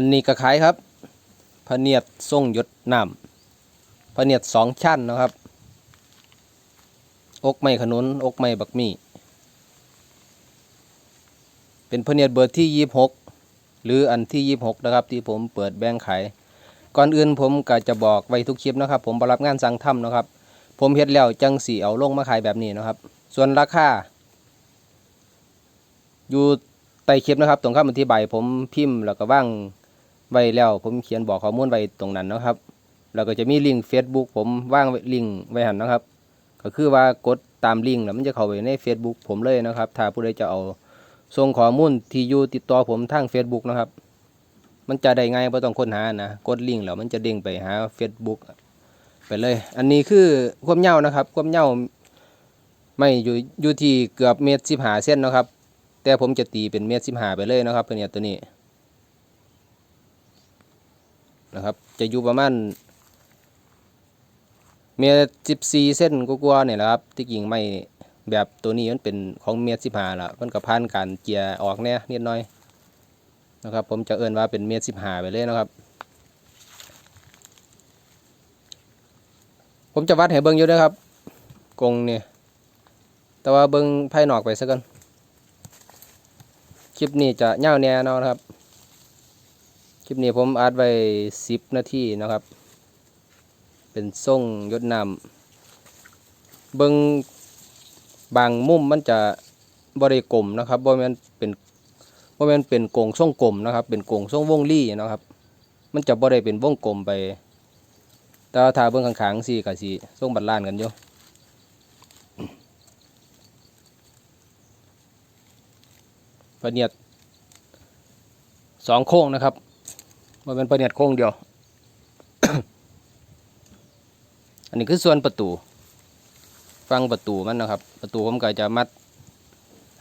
อันนี้ก็ขายครับพเนียดส่งยดน้ำพเนียดสองชั้นนะครับ อกไม้ขนุนอกไม้บักมี่ เป็นพเนียดเบอร์ที่ยี่หกหรืออันที่ยี่หกนะครับ ที่ผมเปิดแบงขาย ก่อนอื่นผมก็จะบอกไว้ทุกคลิปนะครับ ผมรับงานสั่งทำนะครับ ผมเฮ็ดแล้วจังสีเอาลงมาขายแบบนี้นะครับ ส่วนราคาอยู่ใต้คลิปนะครับ ตรงคำอธิบายผมพิมพ์แล้วก็ว่าง ไว้แล้วผมเขียนบอกข้อมูลไว้ตรงนั้นนะครับแล้วก็จะมีลิงก์ Facebook ผมว่างลิงก์ไว้หันนะครับ ก็คือว่ากดตามลิงก์แล้วมันจะเข้าไปใน Facebook ผมเลยนะครับ ถ้าผู้ใดจะเอาส่งข้อมูลที่อยู่ติดต่อผมทาง Facebook นะครับ มันจะได้ง่ายไม่ต้องค้นหานะ กดลิงก์แล้วมันจะเด้งไปหา Facebook ไปเลย อันนี้คือความยานะครับ ความยาไม่อยู่อยู่ที่เกือบเมตรสิบหาเส้นนะครับ แต่ผมจะตีเป็นเมตรสิบหาไปเลยนะครับเนี่ยตัวนี้ นะครับ จะอยู่ประมาณเมตรสิบสี่เส้นกว่าๆเนี่ยแหละครับ ที่กิ่งไม่แบบตัวนี้มันเป็นของเมตรสิบหาละมันก็ผ่านการเจียออกแน่นิดหน้อยนะครับ ผมจะเอื่นว่าเป็นเมตรสิบหาไปเลยนะครับ ผมจะวัดให้เบิ้งอยู่นะครับกรงเนี่ยแต่ว่าเบิ้งภายนอกไปซะก่อนคลิปนี้จะเน่าแน่นอนครับ คลิปนี้ผมอัดไว้สิบนาทีนะครับ เป็นส่งยศนำเบิงบางมุมมันจะบริกลมนะครับบ่แม่นเป็นบ่แม่นเป็นโกงส่งกลมนะครับ เป็นโกงส่งวงลี่นะครับ มันจะบ่ได้เป็นวงกลมไป แต่ว่าถ้าเบิ่งข้างๆสิก็สิส่งบัดล้านกันอยู่ปะเนียดสองโค้งนะครับ มันเป็นประเนียดโค้งเดียว อันนี้คือส่วนประตู ฟังประตูมันนะครับ ประตูผมก็จะมัด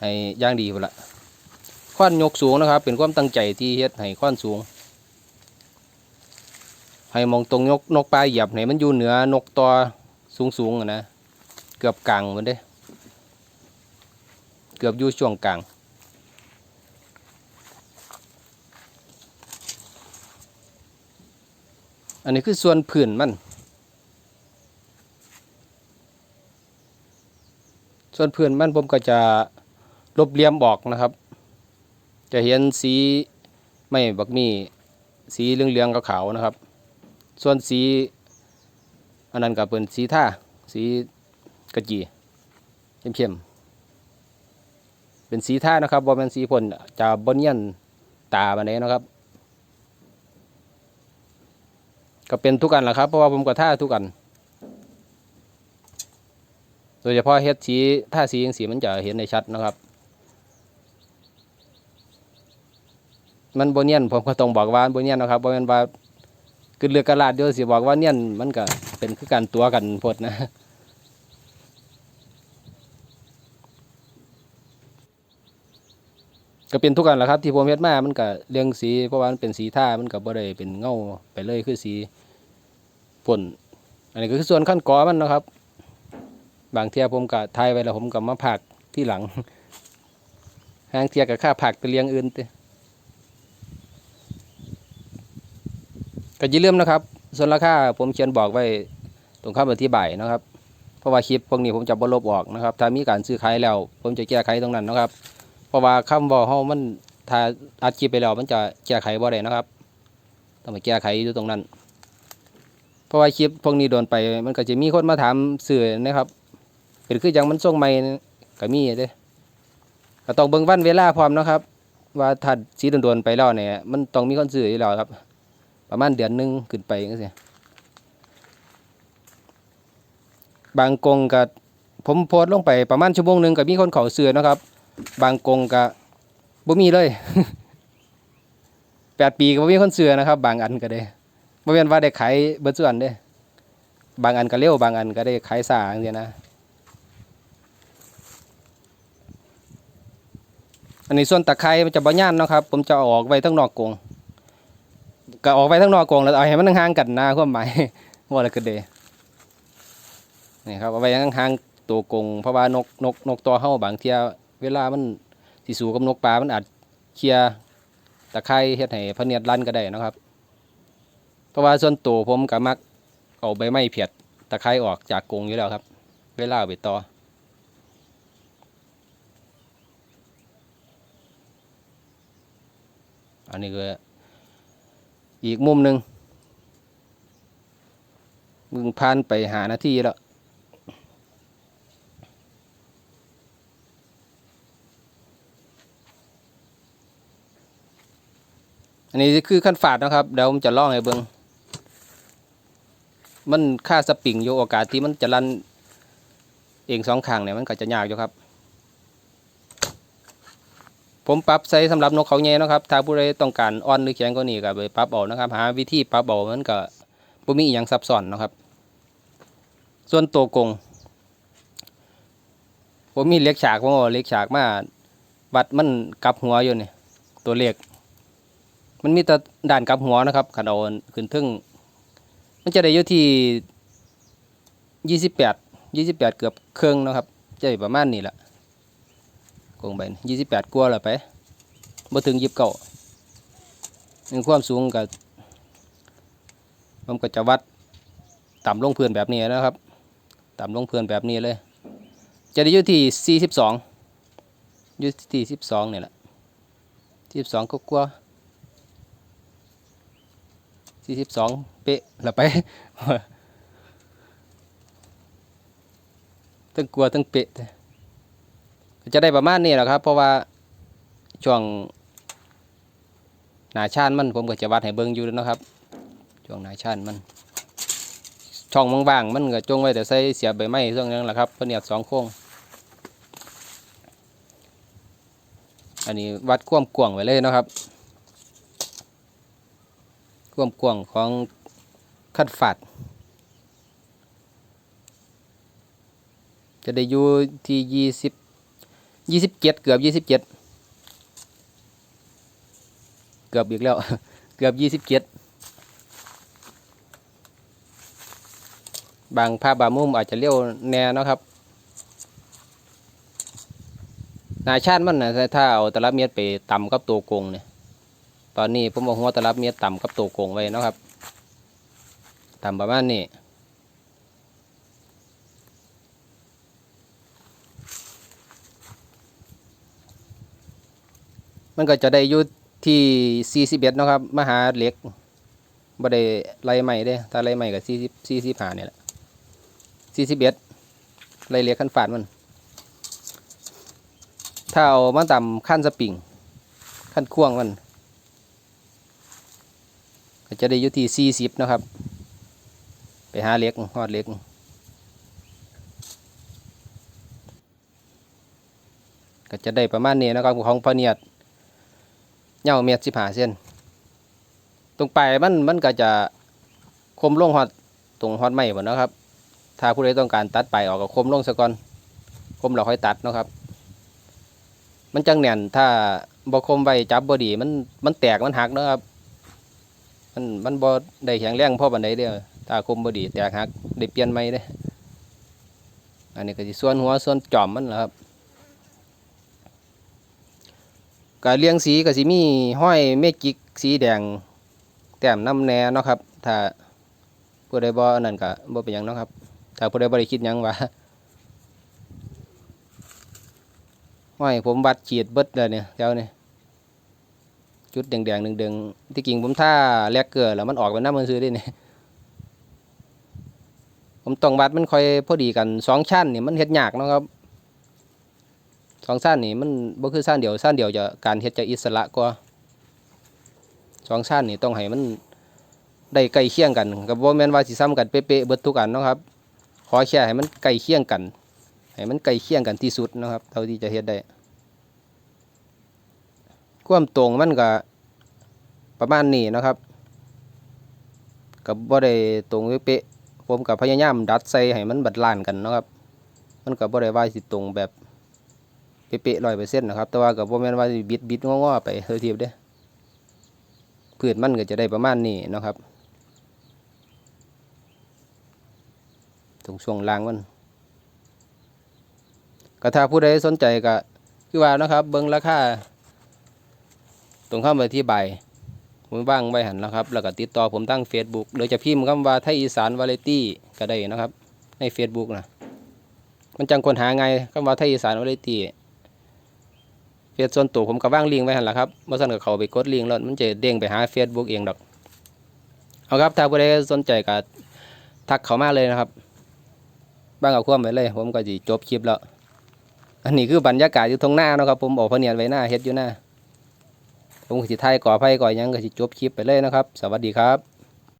ให้ย่างดีพุ่นละข้อนยกสูงนะครับ เป็นความตั้งใจที่เฮ็ดให้ข้อนสูง ให้มองตรงนกนกปลาเหยียบไหนมันอยู่เหนือนกตัวสูงสูงๆนะ เกือบกลางมันเด้ เกือบอยู่ช่วงกลาง อันนี้คือส่วนผื่นมัน ส่วนผื่นมันผมก็จะลบเลี่ยมบอกนะครับ จะเห็นสีไม่บักมีสีเหลืองๆขาวๆนะครับ ส่วนสีอันนั้นก็เป็นสีท่าสีกระจีเข้มๆเป็นสีท่านะครับบ่เป็นสีพ่นจะบนเนียนตาบันไดนะครับ ก็เป็นทุกอันแหละครับ เพราะว่าผมก็ท่าทุกอัน โดยเฉพาะเฮ็ดสีท่าสีอย่างสีมันจะเห็นในชัดนะครับ มันโบเนียนผมก็ต้องบอกว่าโบเนียนนะครับโบเนียนว่าคือเรือกระลาดเดียวสิบอกว่าเนียนมันก็เป็นคือการตัวกันพดนะ ก็เป็นทุกอันแหละครับ ที่ผมเฮ็ดมามันก็เรื่องสีเพราะว่ามันเป็นสีท่ามันก็บ่ได้เป็นเงาไปเลยคือสีพ่นอันนี้ก็คือส่วนขั้นกอมันนะครับ บางเทียผมก็ทายไว้แล้วผมก็มาผักที่หลังหางเทียกับค่าผักไปเลี้ยงอื่นเตก็อย่าลืมนะครับ ส่วนราคาผมเขียนบอกไว้ตรงคำอธิบายนะครับ เพราะว่าคลิปพวกนี้ผมจะบ่ลบออกนะครับ ถ้ามีการซื้อขายแล้ว ผมจะแก้ไขตรงนั้นนะครับ ราะว่าคำบอกเฮามันถ้าอัดคลิปไปแล้วมันจะแก้ไขบ่ได้นะครับ ต้องไปแก้ไขอยู่ตรงนั้น เพราะว่าคลิปพวกนี้โดนไป มันก็จะมีคนมาถามสื่อนะครับเป็นคือจังมันส่งใหม่ก็มีเด้ก็ต้องเบิ่งวันเวลาพร้อมนะครับ ว่าถ้าสีโดนๆไปแล้วเนี่ยมันต้องมีคนซื้ออยู่แล้วครับ ประมาณเดือนหนึงขึ้นไปจังซี่บางกงก็ผมโพสต์ลงไปประมาณชั่วโมงหนึ่งก็มีคนเขาซื้อนะครับ บางกงก็บ่มีเลยแปดปีก็บ่มีคนซื้อนะครับ บางอันก็ได้บ่แม่นว่าได้ขายเบิดส่วนเด้บางอันก็เร็วบางอันก็ได้ขายสาจังซี่นะอันนี้ส่วนตะไคร้มันจะบ่ย่านเนาะครับ ผมจะออกไว้ทั้งนอกกงก็ออกไว้ทั้งนอกกงแล้วเอาให้มันห่างกันนะความหมายว่าอะไรก็เดนี่ครับเอาไว้ห่างๆตัวกงเพราะว่านกนกนกตัวเฮาบางเที่ย เวลามันสิสูกับนกปลา มันอาจเคลียร์ตะไคร้เฮ็ดให้พะเนียดรันก็ได้นะครับ เพราะว่าส่วนตัวผมก็มักเอาใบไม้เผียดตะไคร้ออกจากกรงอยู่แล้วครับ เวลาเอาไปต่ออันนี้ก็อีกมุมหนึ่งมึงผ่านไปหานาที่แล้ว อันนี้คือขั้นฝาดนะครับเดี๋ยวผมจะล่องให้เบิงมันค่าสปริงอยู่โอกาสที่มันจะรันเองสองข้างเนี่ยมันก็จะยากอยู่ครับ ผมปรับใส่สำหรับนกเขาแย่นะครับ ถ้าผู้ใดต้องการอ่อนหรือแข็งก็นี่ก็ไปปรับเอานะครับ หาวิธีปรับเอามันก็บ่มีอหย่างซับซ้อนนะครับ ส่วนตัวกง ผมมีเล็กฉากผมเอาเล็กฉากมาวัดมันกลับหัวอยู่นี่ตัวเลข มันมีแต่ด่านกลับหัวนะครับขันเอาขึ้นทึ่งมันจะได้อยู่ที่ยี่สิบแปดยี่สิบแปดเกือบเครื่องนะครับจะได้ประมาณนี้แหละกงไปยี่สิบแปดกลัวและไปบ่ถึงยิบเก่าในความสูงกับผมก็จะวัดต่ำลงเพื่อนแบบนี้นะครับ ต่ำลงเพื่อนแบบนี้เลย จะได้อยู่ที่สี่สิบสองอยู่ที่สิบสองเนี่ยแหละสิบสองก็กลัวา สี่สิบสองเป๊ะละไปตั้งกลัวตั้งเป๊ะจะได้ประมาณนี้แหละครับ เพราะว่าช่วงหนาชานมันผมก็จะวัดให้เบิ่งอยู่แล้วนะครับช่วงหนาชานมัน ช่องบางๆมันก็จงไว้แต่ใส่เสียบใบไม้ช่วงนั้นแหละครับเพราะเนี่ยสองโค้งอันนี้วัดความกว้างไว้เลยนะครับ ความกว้างของคัดฝาดจะได้อยู่ที่ยี่สิบยี่สิบเจ็ดเกือบยี่สิบเจ็ดเกือบอีกแล้ว เกือบยี่สิบเจ็ดบางภาพบางมุมอาจจะเลี้ยวแน่นะครับ นาชาติมันนะถ้าเอาตลับเมตรไปต่ำกับตัวกงเนี่ย ตอนนี้ผมเอาหัวตลับเมียต่ำกับตัวโกงไว้นะครับ ต่ำประมาณนี้มันก็จะได้อยู่ที่41เนะครับมาหาเล็กบ่ได้ไล่ใหม่เด้ถ้าไล่ใหม่ก็40 45เนี่ยแหละ41ไล่เล็กขั้นฝาดมัน ถ้าเอามาต่ำขั้นสปริงขั้นควงมัน ก็จะได้อยู่ที่สี่สิบนะครับ ไปหาเล็กฮอดเล็กก็จะได้ประมาณนี้นะครับของพเนียดเงาเมียสิบหาเส้น ตรงปลายมันมันก็จะคมลงฮอดตรงฮอดไม้หมดนะครับ ถ้าผู้ใดต้องการตัดไปลายออกก็คมลงซะก่อนคมเราค่อยตัดนะครับ มันจังแน่นถ้าบ่คมไว้จับบ่ดีมันมันแตกมันหักนะครับ มันมันบ่ได้แข็งแรงพอบันไดเด้อถ้าคมบ่ดีแตกหักได้เปลี่ยนใหม่เด้ออันนี้ก็สิส่วนหัวส่วนจอมมันแหละครับกาเลี้ยงสีก็สิมีห้อยเมจิกสีแดงแต้มน้ำแน่เนาะครับ ถ้าผู้ใดบ่อันนั่นก็บ่เป็นหยังเนาะครับ ถ้าผู้ใดบ่ได้คิดหยังว่าห้อยผมวัดฉีดเบิดเลยเนี่ยแถวนี้ จุดแดงๆดึงๆที่กิ่งผมท่าแลกเกลือแล้วมันออกเป็นน้ำมันซื้อได้เนี่ยผมต้องวัดมันค่อยพอดีกันสองชั้นนี่มันเฮ็ดยากนะครับสองชั้นนี่มันบ่คือชั้นเดียวชั้นเดียวจะการเฮ็ดจะอิสระกว่าสองชั้นนี่ต้องให้มันได้ใกล้เคียงกันกับบ่แม่นว่าสิซ้ำกันเป๊ะๆเบิดทุกอันนะครับ ขอแค่ให้มันใกล้เคียงกันให้มันใกล้เคียงกันที่สุดนะครับ เท่าที่จะเฮ็ดได้ ความตรงมันก็ประมาณนี้นะครับกับบ่ได้ตรงเป๊ะผมกับพยายามดัดใส่ให้มันบัดลานกันนะครับ มันกับบ่ได้ว่าสิตรงแบบเป๊ะๆร้อยเปอร์เซ็นต์นะครับ แต่ว่ากับบ่แม่นว่าสิบิดบิดงอๆไปเทียบเด้พืชมันก็จะได้ประมาณนี้นะครับ ตรงช่วงล่างมันก็ถ้าผู้ใดสนใจก็คือว่านะครับ เบิ่งราคา ตรงคำอธิบายผมว่างไว้หันแล้วครับ แล้วก็ติดต่อผมตั้ง Facebook หรือจะพิมพ์คำว่าไทยอีสานวาไรตี้ก็ได้นะครับ ใน Facebook นะมันจังคนหาไงคำว่าไทยอีสานวาไรตี้เฟซส่วนตัวผมก็ว่างลิงไว้หันละครับเมื่อสั่นก็เขาไปกดลิงแล้วมันจะเด้งไปหา Facebook เองดอกเอาครับถ้าผู้ใดสนใจก็ทักเขามาเลยนะครับบ้างเอาความไปเลย ผมก็จะจบคลิปแล้ว อันนี้คือบรรยากาศอยู่ตรงหน้านะครับ ผมออกพเนียนไว้หน้าเฮ็ดอยู่หน้า ผมก็สิไทยก่อไผ่ก่อยังก็สิจบคลิปไปเลยนะครับ สวัสดีครับ